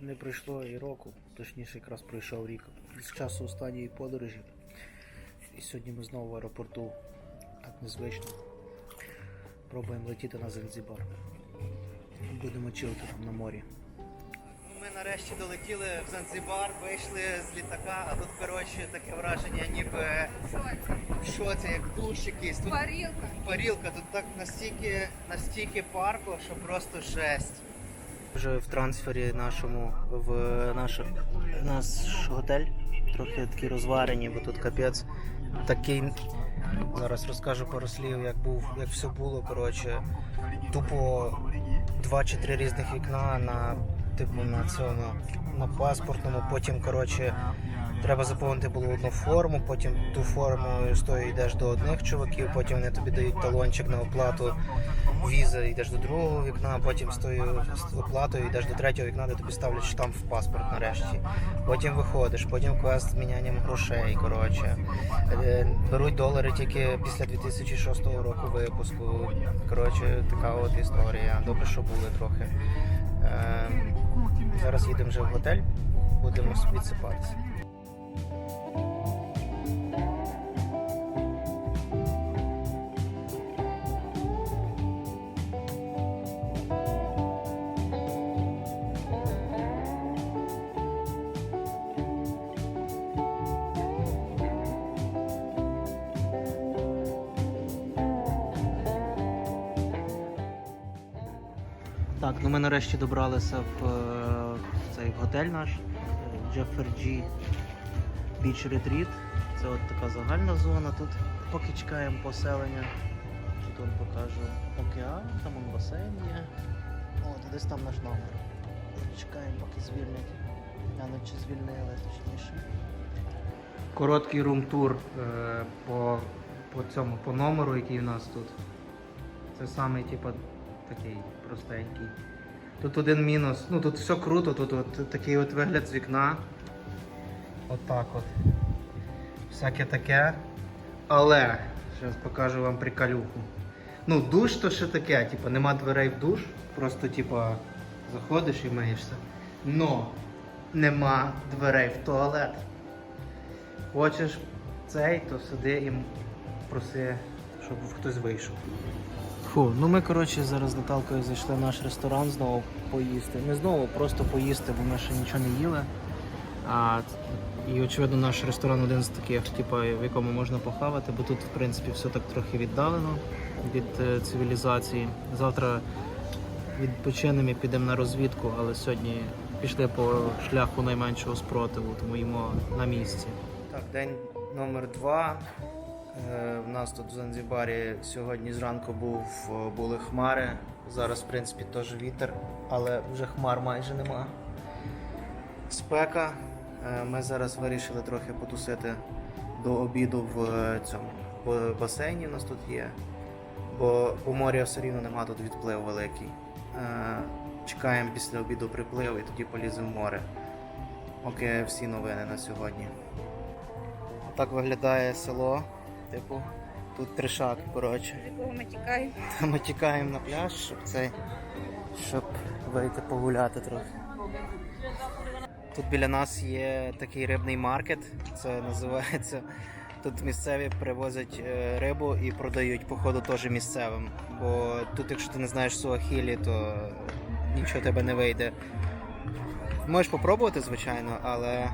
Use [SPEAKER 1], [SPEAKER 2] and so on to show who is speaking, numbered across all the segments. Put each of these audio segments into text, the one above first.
[SPEAKER 1] Не пройшло і року, точніше якраз пройшов рік з часу останньої подорожі. І сьогодні ми знову в аеропорту, так незвично. Пробуємо летіти на Занзібар. Будемо чилити там на морі.
[SPEAKER 2] Ми нарешті долетіли в Занзибар, вийшли з літака, а тут коротше таке враження, ніби що це, як душ якийсь. Тут
[SPEAKER 3] Парилка.
[SPEAKER 2] парілка, тут так настільки, настільки парко, що просто жесть.
[SPEAKER 1] Вже в трансфері нашому в наш, наш готель. Трохи такі розварені, бо тут капець такий. Зараз розкажу пару слів, як був, як все було. Коротше, тупо два чи три різних вікна на типу на цьому на паспортному. Потім, коротше, треба заповнити було одну форму, потім ту форму з тою йдеш до одних чуваків, потім вони тобі дають талончик на оплату візи, йдеш до другого вікна, потім з тою оплатою йдеш до третього вікна, де тобі ставлять штамп в паспорт нарешті. Потім виходиш, потім квест з мінянням грошей. Коротше. Е, Беруть долари тільки після 2006 року випуску. Коротше, така от історія. Добре, що були трохи. Е, Зараз їдемо вже в готель, будемо відсипатися. Так, ну ми нарешті добралися в, е, в цей готель наш Джеффер Джі Біч Ретріт. Це от така загальна зона. Тут поки чекаємо поселення. Тут вам покажу океан, там он басейн є. От, десь там наш номер. Чекаємо, поки звільнять. Глянуть, чи звільнили, точніше. Короткий рум-тур е, по, по цьому, по номеру, який у нас тут. Це самий, типу, такий простенький. Тут один мінус. Ну тут все круто, тут от такий от вигляд з вікна. Отак от. Всяке таке. Але, зараз покажу вам приколюху. Ну, душ то ще таке, типу, нема дверей в душ, просто типу, заходиш і миєшся. Но нема дверей в туалет. Хочеш цей, то сиди і проси, щоб хтось вийшов. Фу, ну ми коротше зараз з Наталкою зайшли в наш ресторан знову поїсти. Не знову, просто поїсти, бо ми ще нічого не їли. А, і очевидно наш ресторан один з таких, типу, в якому можна похавати, бо тут в принципі все так трохи віддалено від е, цивілізації. Завтра відпочинемо і підемо на розвідку, але сьогодні пішли по шляху найменшого спротиву, тому їмо на місці. Так, день номер два. Е, В нас тут в Занзібарі сьогодні зранку був, е, були хмари. Зараз, в принципі, теж вітер, але вже хмар майже нема. Спека. Е, Ми зараз вирішили трохи потусити до обіду в цьому басейні. У нас тут є. Бо по моря все рівно нема тут відплив великий. Чекаємо після обіду приплив і тоді поліземо в море. Поки всі новини на сьогодні. Так виглядає село. Типу, тут тришак, коротше.
[SPEAKER 3] Якого ми тікаємо.
[SPEAKER 1] Та Ми тікаємо на пляж, щоб цей, щоб вийти погуляти трохи. Тут біля нас є такий рибний маркет, це називається. Тут місцеві привозять е, рибу і продають, походу, теж місцевим. Бо тут, якщо ти не знаєш суахілі, то нічого тебе не вийде. Можеш попробувати, звичайно, але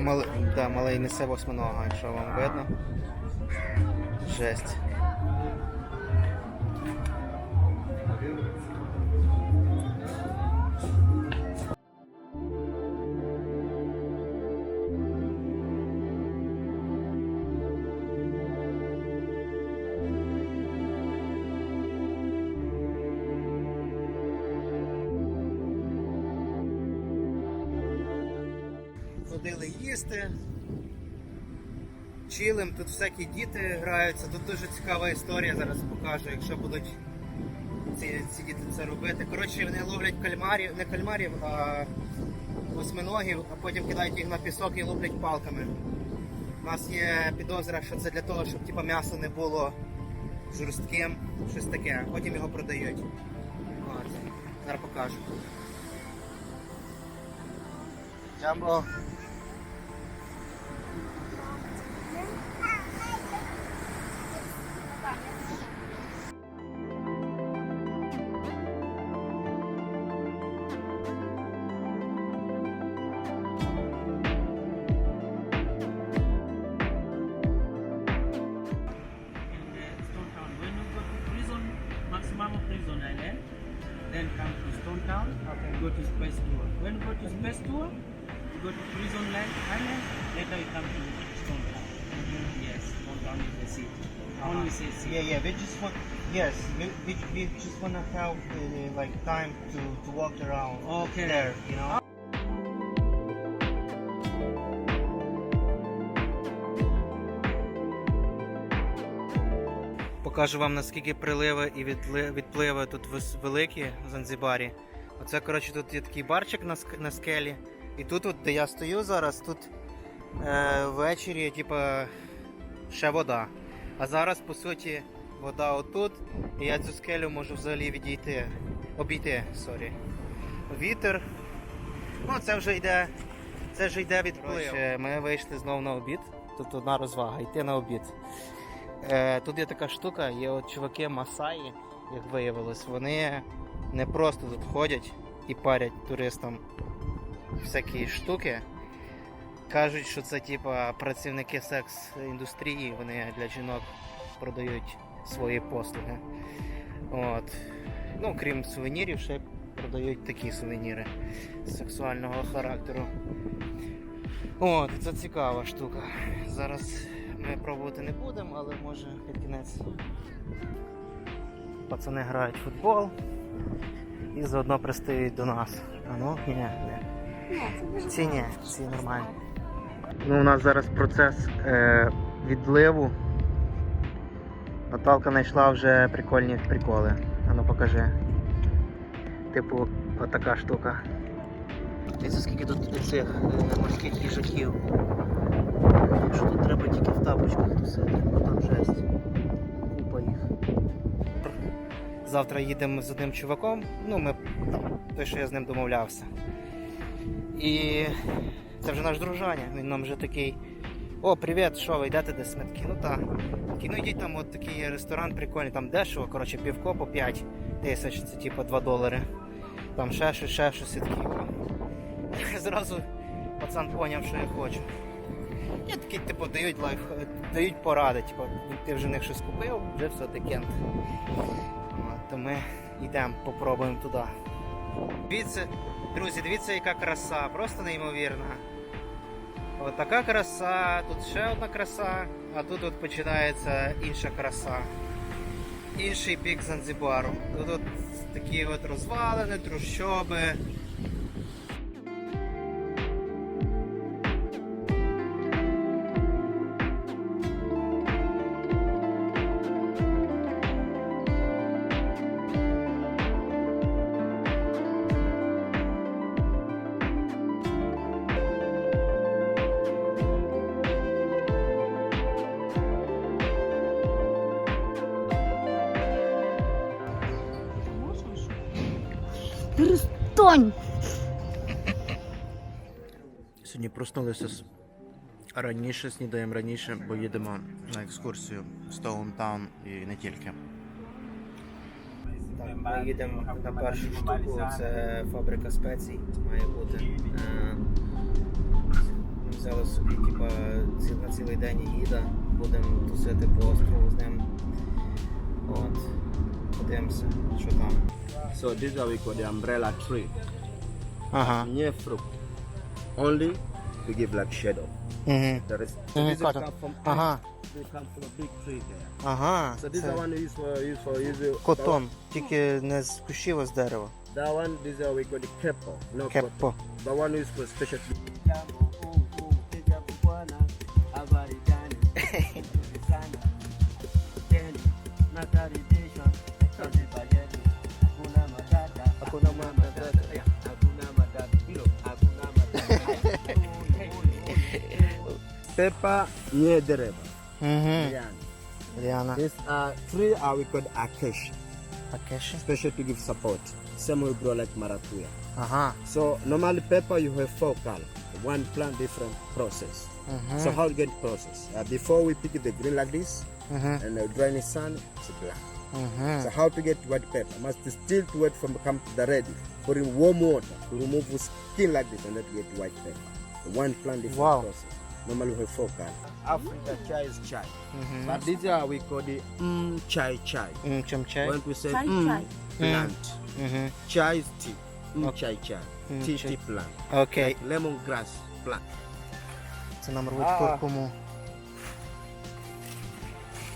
[SPEAKER 1] Мал... Да, малий несе восьминога, якщо вам видно. Жесть. Ходили їсти. Чилим, тут всякі діти граються. Тут дуже цікава історія, зараз покажу, якщо будуть ці, ці діти це робити. Коротше, вони ловлять кальмарів, не кальмарів, а восьминогів, а потім кидають їх на пісок і ловлять палками. У нас є підозра, що це для того, щоб типу, м'ясо не було жорстким, щось таке. Потім його продають. От. Зараз покажу. Jambo.
[SPEAKER 3] Yes,
[SPEAKER 1] we, we, we just want to have uh, like time to, to walk around
[SPEAKER 3] Okay.
[SPEAKER 1] there, you know. Покажу вам наскільки приливи і відли- відпливи тут вис- великі в Занзибарі. Оце, коротше, тут є такий барчик на, ск- на скелі. І тут, от, де я стою зараз, тут е, ввечері, типа, ще вода. А зараз, по суті, вода отут, і я цю скелю можу взагалі відійти. Обійти, сорі. Вітер. Ну, це вже йде. Це вже йде відплив. Ми вийшли знову на обід. Тут одна розвага, йти на обід. Е, тут є така штука, є от чуваки Масаї, як виявилось, вони не просто тут ходять і парять туристам всякі штуки. Кажуть, що це типа працівники секс-індустрії, вони для жінок продають свої послуги. От. Ну, крім сувенірів, ще продають такі сувеніри сексуального характеру. От, це цікава штука. Зараз ми пробувати не будемо, але може під кінець пацани грають в футбол і заодно пристають до нас. А ну, ні, ні. Ці ні, ці нормальні. Ну, у нас зараз процес е, відливу. Наталка знайшла вже прикольні приколи. А ну покажи. Типу, отака штука. Дивіться, скільки тут цих е, морських їжаків. Що тут треба тільки в тапочках тусити, бо там жесть. Купа їх. Завтра їдемо з одним чуваком, ну ми там, той, що я з ним домовлявся. І це вже наш дружаня. Він нам вже такий. О, привіт, що ви йдете десь? Ми ну так. Ну йдіть там, от такий ресторан прикольний, там дешево, коротше, півко по 5 тисяч, це типу 2 долари. Там ще щось, ще щось і такі. Зразу пацан поняв, що я хочу. І такі, типу, дають лайф, дають поради, типу, ти вже в них щось купив, вже все таке. То ми йдемо, попробуємо туди. Дивіться, друзі, дивіться, яка краса, просто неймовірна. От така краса, тут ще одна краса, а тут от починається інша краса. Інший бік Занзібару. Тут от такі от розвалини, трущоби. Проснулися з- раніше, снідаємо раніше, бо їдемо на екскурсію в Стоунтаун і не тільки. Так, ми їдемо на першу штуку, це фабрика спецій має бути. Е, Ми взяли собі типа, на цілий день їда, будемо тусити по острову з ним. От. Подивимося, що там.
[SPEAKER 4] So this is what we call the umbrella tree.
[SPEAKER 1] Ага.
[SPEAKER 4] Only to give like shadow.
[SPEAKER 1] Угу.
[SPEAKER 4] The rest
[SPEAKER 1] Mhm,
[SPEAKER 4] this is
[SPEAKER 1] cotton.
[SPEAKER 4] come from
[SPEAKER 1] Ага.
[SPEAKER 4] they come from a big tree there.
[SPEAKER 1] Ага.
[SPEAKER 4] So this
[SPEAKER 1] це
[SPEAKER 4] is one used for used for using
[SPEAKER 1] Котон, тільки не з кущів, а з дерева.
[SPEAKER 4] That one this is what we call the kepo. No
[SPEAKER 1] Кеппо.
[SPEAKER 4] cotton. The one used for special
[SPEAKER 1] Hakuna matata.
[SPEAKER 4] pepper, yeah, the Mm-hmm.
[SPEAKER 1] Rihanna.
[SPEAKER 4] These are three are we called akesh?
[SPEAKER 1] Akesh.
[SPEAKER 4] Special to give support. Same will grow like maratuya.
[SPEAKER 1] Uh-huh.
[SPEAKER 4] So normally pepper you have four color. One plant different process.
[SPEAKER 1] Mm-hmm.
[SPEAKER 4] So how you get process? Uh, before we pick the green like this
[SPEAKER 1] mm-hmm.
[SPEAKER 4] and uh, dry in the sun, it's black.
[SPEAKER 1] Mm-hmm.
[SPEAKER 4] So how to get white pepper? Must still to wait from come to the red. Put in warm water to remove skin like this and that get white pepper. One plant different
[SPEAKER 1] wow.
[SPEAKER 4] process normally we focus Africa chai is chai.
[SPEAKER 1] Mm-hmm.
[SPEAKER 4] But this is how we call it mm, chai chai.
[SPEAKER 1] Mm, chum chai.
[SPEAKER 4] When we say
[SPEAKER 5] chai,
[SPEAKER 4] mm,
[SPEAKER 5] chai.
[SPEAKER 4] plant.
[SPEAKER 1] Mm-hmm. mm-hmm.
[SPEAKER 4] Chai is tea. Mm,
[SPEAKER 1] okay.
[SPEAKER 4] chai chai.
[SPEAKER 1] Mm,
[SPEAKER 4] tea,
[SPEAKER 1] chai.
[SPEAKER 4] tea plant.
[SPEAKER 1] Okay.
[SPEAKER 4] Like lemongrass plant.
[SPEAKER 1] So number which
[SPEAKER 4] for
[SPEAKER 1] kurkumu?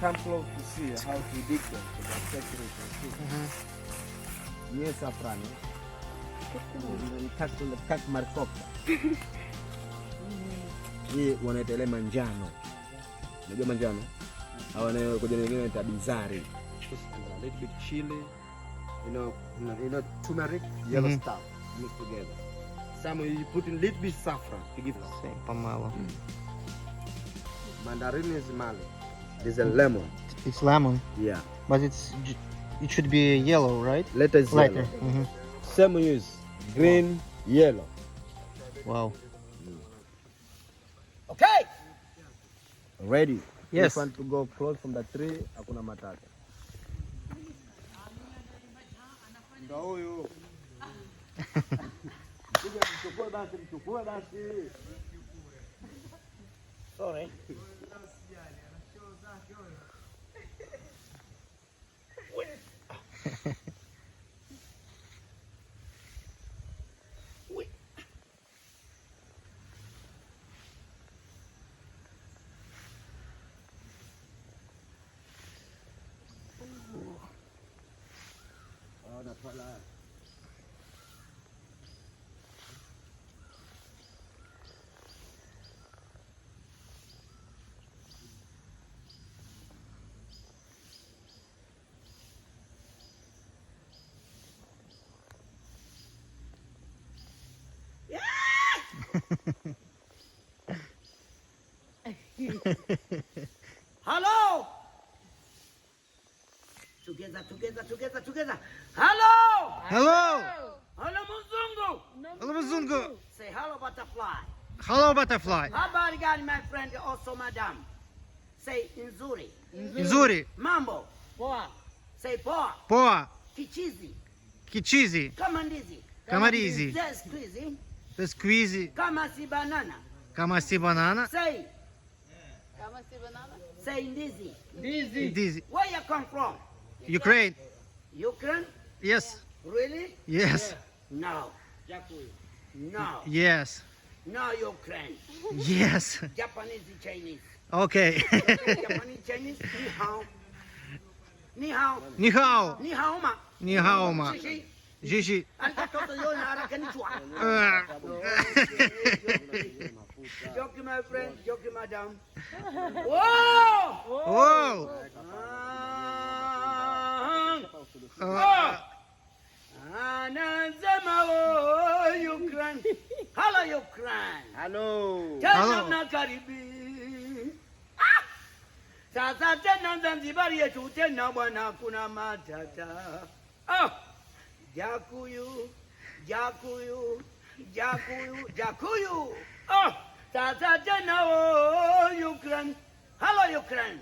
[SPEAKER 4] Come close to see how to dig them. To the section Mm-hmm. Yes,
[SPEAKER 1] Afrani.
[SPEAKER 4] Mm-hmm. Cut the cut marco. hii wanaita ile manjano, unajua manjano hawa nayo kuja nyingine inaita bizari
[SPEAKER 1] mm-hmm. mm.
[SPEAKER 4] Mandarin is male. There's a lemon.
[SPEAKER 1] It's lemon.
[SPEAKER 4] Yeah.
[SPEAKER 1] But it's it should be yellow, right?
[SPEAKER 4] Let us
[SPEAKER 1] Lighter.
[SPEAKER 4] yellow.
[SPEAKER 1] Mm
[SPEAKER 4] -hmm. Same use green, wow.
[SPEAKER 1] yellow.
[SPEAKER 4] Wow. Ready.
[SPEAKER 1] Yes.
[SPEAKER 4] If want to go close from the tree, hakuna matata. Ndio huyo. Mchukue basi, mchukue basi. Sorry. Napala.
[SPEAKER 6] Hello. Together, together, together, together. Hello.
[SPEAKER 1] Hello!
[SPEAKER 6] Hello, Muzungu.
[SPEAKER 1] Hello, Mzungu!
[SPEAKER 6] Say hello, butterfly.
[SPEAKER 1] Hello, butterfly!
[SPEAKER 6] Habari gani, my friend, also madam. Say nzuri.
[SPEAKER 1] Nzuri!
[SPEAKER 6] Mambo. Poa. Say poa.
[SPEAKER 1] Poa!
[SPEAKER 6] Kichizi.
[SPEAKER 1] Kichizi!
[SPEAKER 6] Kama ndizi.
[SPEAKER 1] Kama ndizi.
[SPEAKER 6] Yes, squeezy.
[SPEAKER 1] Squeezy!
[SPEAKER 6] Kama si banana.
[SPEAKER 1] Kama si banana.
[SPEAKER 6] Say. Say ndizi.
[SPEAKER 1] Dizzy.
[SPEAKER 6] Where you come from?
[SPEAKER 1] Ukraine.
[SPEAKER 6] Ukraine?
[SPEAKER 1] Yes.
[SPEAKER 6] Really?
[SPEAKER 1] Yes.
[SPEAKER 6] Yeah. Now. Now.
[SPEAKER 1] Yes.
[SPEAKER 6] Now Ukraine.
[SPEAKER 1] Yes.
[SPEAKER 6] Japanese Chinese.
[SPEAKER 1] Okay.
[SPEAKER 6] Japanese Chinese. Ni hao. Ni hao.
[SPEAKER 1] Ni hao.
[SPEAKER 6] Ni hao ma.
[SPEAKER 1] Ni hao ma. Tota
[SPEAKER 6] ah. My friend, Joking, madam. Whoa!
[SPEAKER 1] Whoa!
[SPEAKER 6] Whoa!
[SPEAKER 1] Uh,
[SPEAKER 6] uh, Hello Ukraine.
[SPEAKER 4] Hello.
[SPEAKER 6] Tena
[SPEAKER 1] Hello.
[SPEAKER 6] Ah! Sasa tena Zanzibar yetu tena bwana kuna matata. Ah! Jakuyu, Jakuyu, Jakuyu, Jakuyu. Ah! Sasa tena oh Ukraine. Hello Ukraine.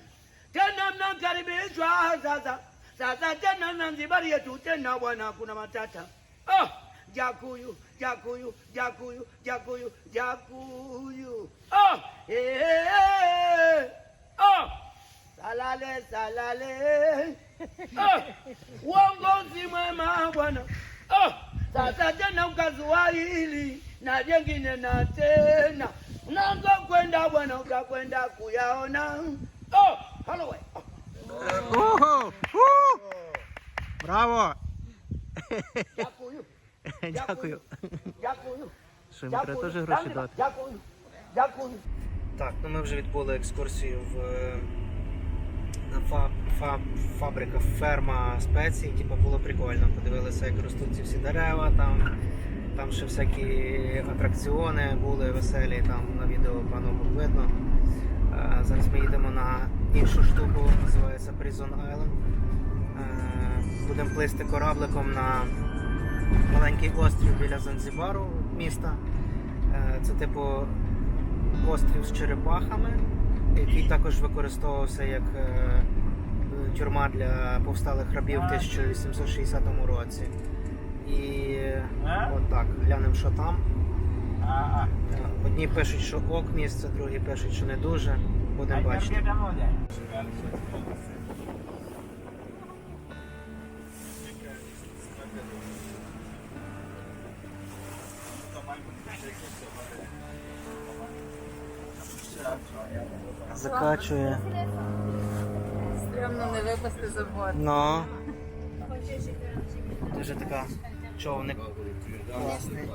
[SPEAKER 6] Tena mnakaribishwa sasa. Sasa tena Zanzibar yetu tena bwana kuna matata. oh, Jakuyu, Jakuyu, Jakuyu, Jakuyu, Jakuyu. Oh! Eh, hey, hey. Oh! Salale, salale. Oh! Uongozi mwema bwana. Oh! Sasa tena ukazua hili na jengine na tena unaanza kwenda bwana, utakwenda kuyaona. Oh! Hello, we. Oh.
[SPEAKER 1] Ого! Фу! Браво!
[SPEAKER 6] Дякую,
[SPEAKER 1] Дякую.
[SPEAKER 6] дякую.
[SPEAKER 1] Що йому треба теж гроші дати?
[SPEAKER 6] Дякую, дякую.
[SPEAKER 1] Так, ну ми вже відбули екскурсію в е, на фаб, фаб, фабрика, ферма спецій. Типу було прикольно. Подивилися, як ростуть ці всі дерева, там, там ще всякі атракціони були веселі, там на відео пану було видно. Е, Зараз ми їдемо на іншу штуку, називається Prison Island. Е, Будемо плисти корабликом на маленький острів біля Занзибару міста. Е, Це типу острів з черепахами, який також використовувався як е, тюрма для повсталих рабів в 1860 році. І от так, глянемо, що там. Одні пишуть, що ок місце, другі пишуть, що не дуже. Будемо бачити. Закачує.
[SPEAKER 5] Стремно не випасти за борт.
[SPEAKER 1] Ну. Дуже така човник. Класний.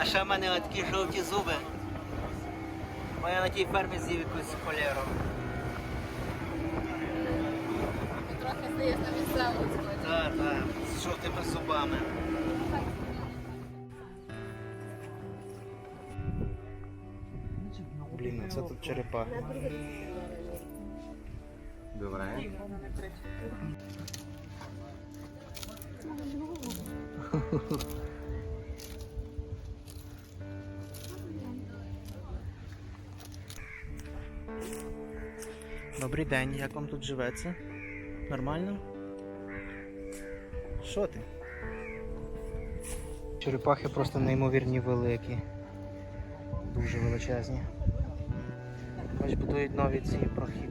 [SPEAKER 1] А ще в мене такі жовті зуби. Бо я на тій фермі з'їв якусь холеру.
[SPEAKER 5] Трохи здається на місцеву.
[SPEAKER 1] Так, так, з жовтими зубами. Блін, а це тут черепахи.
[SPEAKER 4] Добре.
[SPEAKER 1] Добрий день, як вам тут живеться? Нормально? Що ти? Черепахи просто неймовірні великі. Дуже величезні. Ось будують нові ці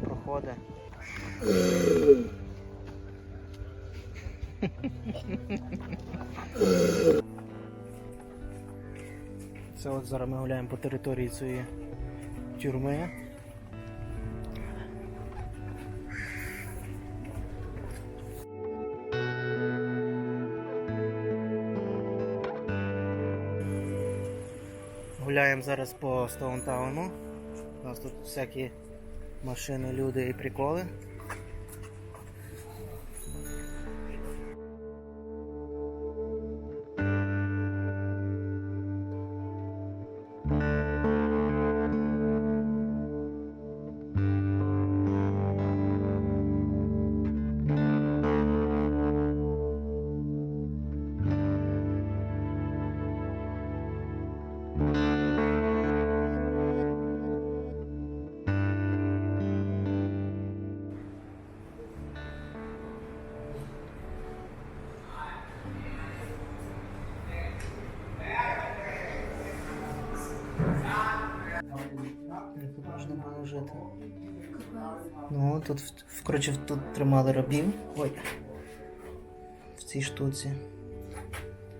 [SPEAKER 1] проходи. Це от зараз ми гуляємо по території цієї тюрми. Гуляємо зараз по Стоунтауну. У нас тут всякі машини, люди і приколи. Жити. Ну, тут, коротше, тут тримали рабів. Ой. В цій штуці.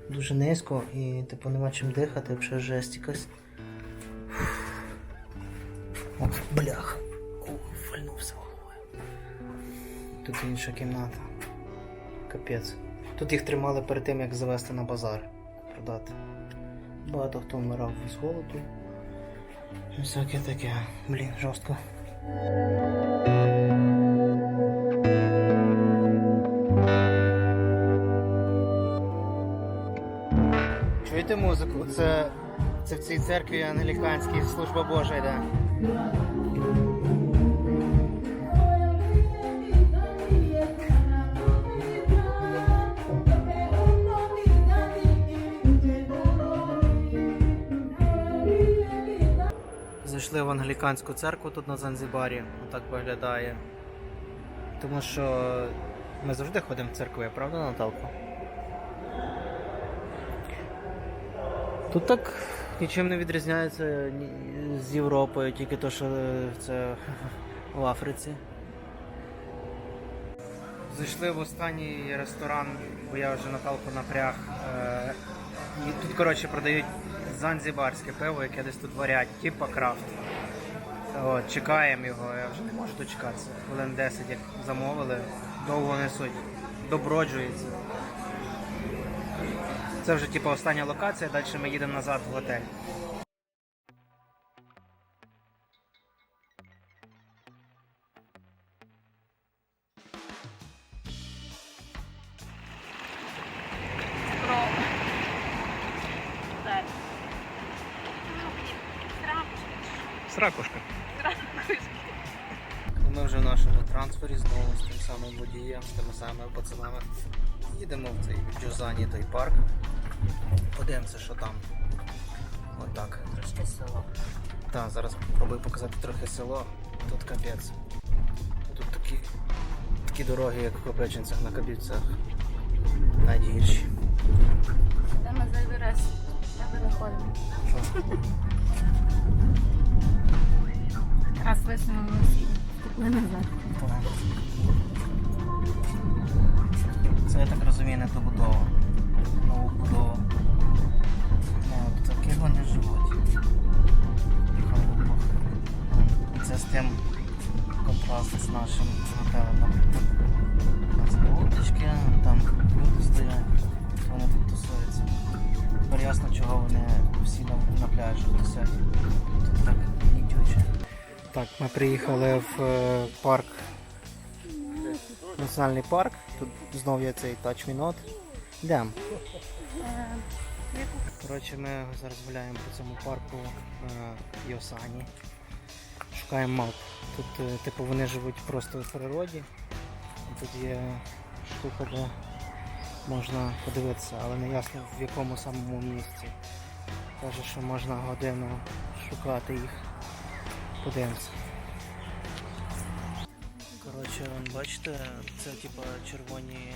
[SPEAKER 1] Дуже низько і типу нема чим дихати, взагалі жесть якась. О, блях. О, фальнувся головою. Тут інша кімната. Капець. Тут їх тримали перед тим, як завести на базар. Продати. Багато хто вмирав з голоду. Всяке таке. Блін, жорстко. Чуєте музику? Це, це в цій церкві англіканській служба Божа йде. Зайшли в англіканську церкву тут на Занзибарі. Отак виглядає. Тому що ми завжди ходимо в церкви, правда, Наталко? Тут так нічим не відрізняється з Європою, тільки то, що це в Африці. Зайшли в останній ресторан, бо я вже Наталку напряг. І тут, коротше, продають занзібарське пиво, яке десь тут варять, типа крафт. От, чекаємо його, я вже не можу дочекатися. Хвилин 10 як замовили, довго несуть, доброджується. Це вже типу остання локація, далі ми їдемо назад в готель. Водієм, з тими самими пацанами. Їдемо в цей Джозані той парк. Подивимося, що там. Отак.
[SPEAKER 5] Трошки село.
[SPEAKER 1] Так, зараз спробую показати трохи село. Тут капець. Тут такі, такі дороги, як в Копеченцях на Кабівцях. Навіть гірші.
[SPEAKER 5] Де ми зайвий раз тебе виходимо. Раз висунули вступили назад.
[SPEAKER 1] Це я так розумію, не добудова. Новобудова. Ну, от таких вони живуть. Це з тим контраст з нашим готелем. це вулички, там люди стоять, вони тут тусуються. Тепер ясно, чого вони всі на, на пляжі тусять. Тут так нітюче. Так, ми приїхали в е, парк Національний парк. Знов є цей Touch Me Not. Йдемо. Коротше, ми зараз гуляємо по цьому парку е, Йосані. Шукаємо мавп. Тут, е, типу, вони живуть просто в природі. Тут є штука, де можна подивитися, але не ясно в якому самому місці. Каже, що можна годину шукати їх. Подивимося. Коротше, вон, бачите, це типа червоні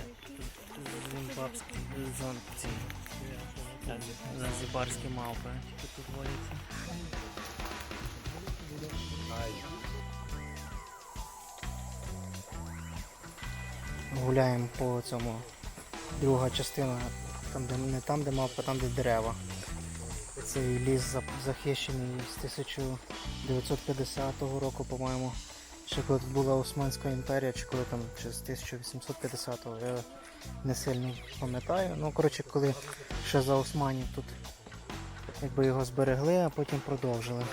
[SPEAKER 1] зімбабські зон ці занзибарські мавпи. Тут водяться. Гуляємо по цьому. Друга частина, там де не там, де мавпа, там де дерева. Цей ліс захищений з 1950 року, по-моєму. Ще коли тут була Османська імперія, чи коли там чи з 1850-го, я не сильно пам'ятаю. Ну, коротше, коли ще за Османів тут якби його зберегли, а потім продовжили.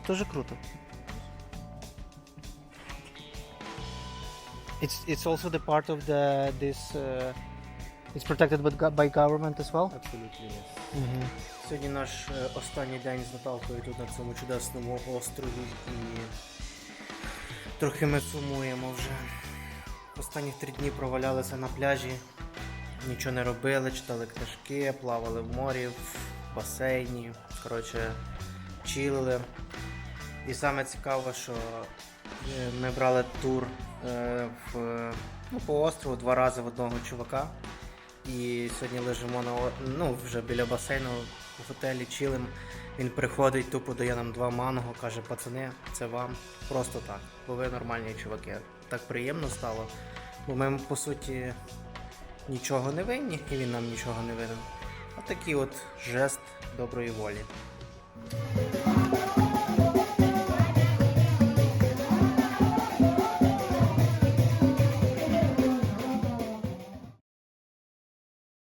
[SPEAKER 1] Тут тоже круто. It's it's also the part of the this uh, it's protected by, by government as well.
[SPEAKER 4] Абсолютно ні.
[SPEAKER 1] Угу. Сьогодні наш е, останній день з Наталкою тут на цьому чудесному острові і трохи ми сумуємо вже. Останні три дні провалялися на пляжі, нічого не робили, читали книжки, плавали в морі, в басейні. Коротше, чилили. І саме цікаве, що е, ми брали тур е, в, ну, по острову два рази в одного чувака. І сьогодні лежимо на ну, вже біля басейну в готелі чилим. Він приходить, тупо дає нам два манго, каже, пацани, це вам просто так, бо ви нормальні чуваки. Так приємно стало. Бо ми по суті нічого не винні, і він нам нічого не винен. А такий от жест доброї волі.